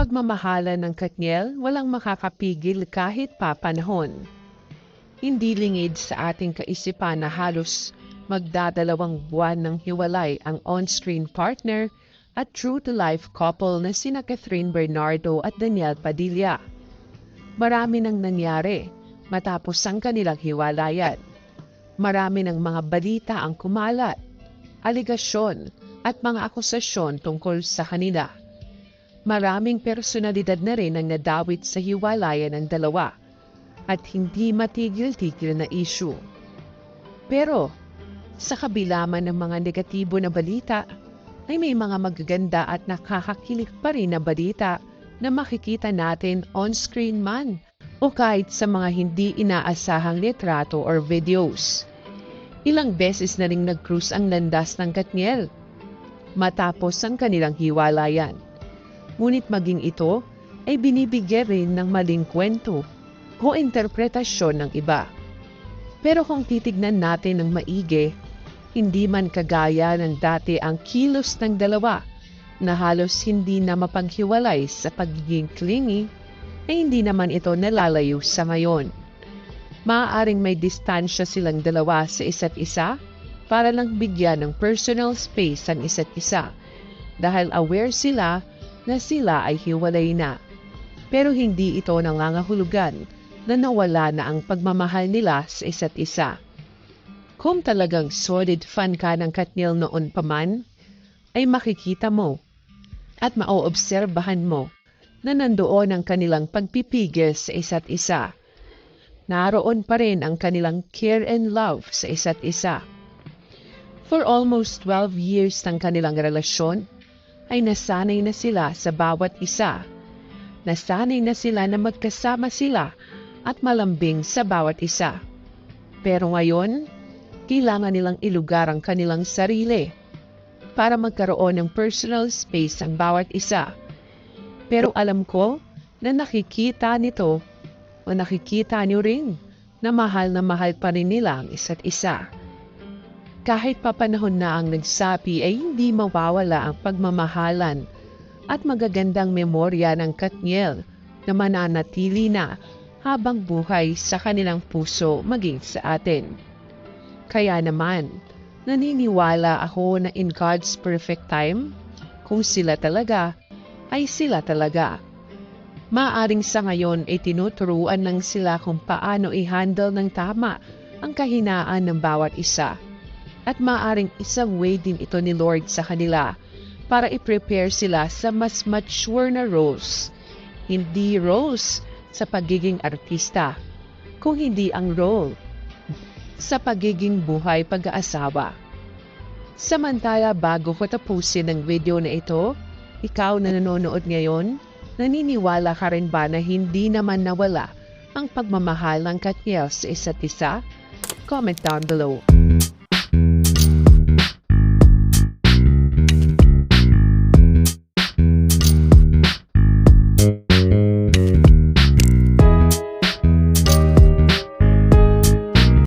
pagmamahalan ng Katniel, walang makakapigil kahit pa panahon. Hindi lingid sa ating kaisipan na halos magdadalawang buwan ng hiwalay ang on-screen partner at true-to-life couple na sina Catherine Bernardo at Daniel Padilla. Marami nang nangyari matapos ang kanilang hiwalayan. Marami ng mga balita ang kumalat, aligasyon at mga akusasyon tungkol sa kanila. Maraming personalidad na rin ang nadawit sa hiwalayan ng dalawa at hindi matigil-tigil na issue. Pero, sa kabila man ng mga negatibo na balita, ay may mga magaganda at nakakakilig pa rin na balita na makikita natin on-screen man o kahit sa mga hindi inaasahang litrato or videos. Ilang beses na ring nag-cruise ang landas ng Katniel matapos ang kanilang hiwalayan. Ngunit maging ito ay binibigyan rin ng maling kwento o interpretasyon ng iba. Pero kung titignan natin ng maigi, hindi man kagaya ng dati ang kilos ng dalawa na halos hindi na mapaghiwalay sa pagiging clingy, ay hindi naman ito nalalayo sa ngayon. Maaaring may distansya silang dalawa sa isa't isa para lang bigyan ng personal space ang isa't isa dahil aware sila na sila ay hiwalay na. Pero hindi ito nangangahulugan na nawala na ang pagmamahal nila sa isa't isa. Kung talagang solid fan ka ng Katniel noon pa man, ay makikita mo at maoobserbahan mo na nandoon ang kanilang pagpipigil sa isa't isa. Naroon pa rin ang kanilang care and love sa isa't isa. For almost 12 years ng kanilang relasyon, ay nasanay na sila sa bawat isa. Nasanay na sila na magkasama sila at malambing sa bawat isa. Pero ngayon, kailangan nilang ilugar ang kanilang sarili para magkaroon ng personal space ang bawat isa. Pero alam ko na nakikita nito o nakikita niyo rin na mahal na mahal pa rin nila ang isa't isa. Kahit papanahon na ang nagsapi ay hindi mawawala ang pagmamahalan at magagandang memorya ng Katniel na mananatili na habang buhay sa kanilang puso maging sa atin. Kaya naman, naniniwala ako na in God's perfect time, kung sila talaga, ay sila talaga. Maaring sa ngayon ay tinuturuan lang sila kung paano i-handle ng tama ang kahinaan ng bawat isa. At maaring isang way din ito ni Lord sa kanila para i-prepare sila sa mas mature na roles. Hindi roles sa pagiging artista, kung hindi ang role sa pagiging buhay pag-aasawa. Samantala bago ko tapusin ang video na ito, ikaw na nanonood ngayon, naniniwala ka rin ba na hindi naman nawala ang pagmamahal ng Katniel sa isa't isa? Comment down below.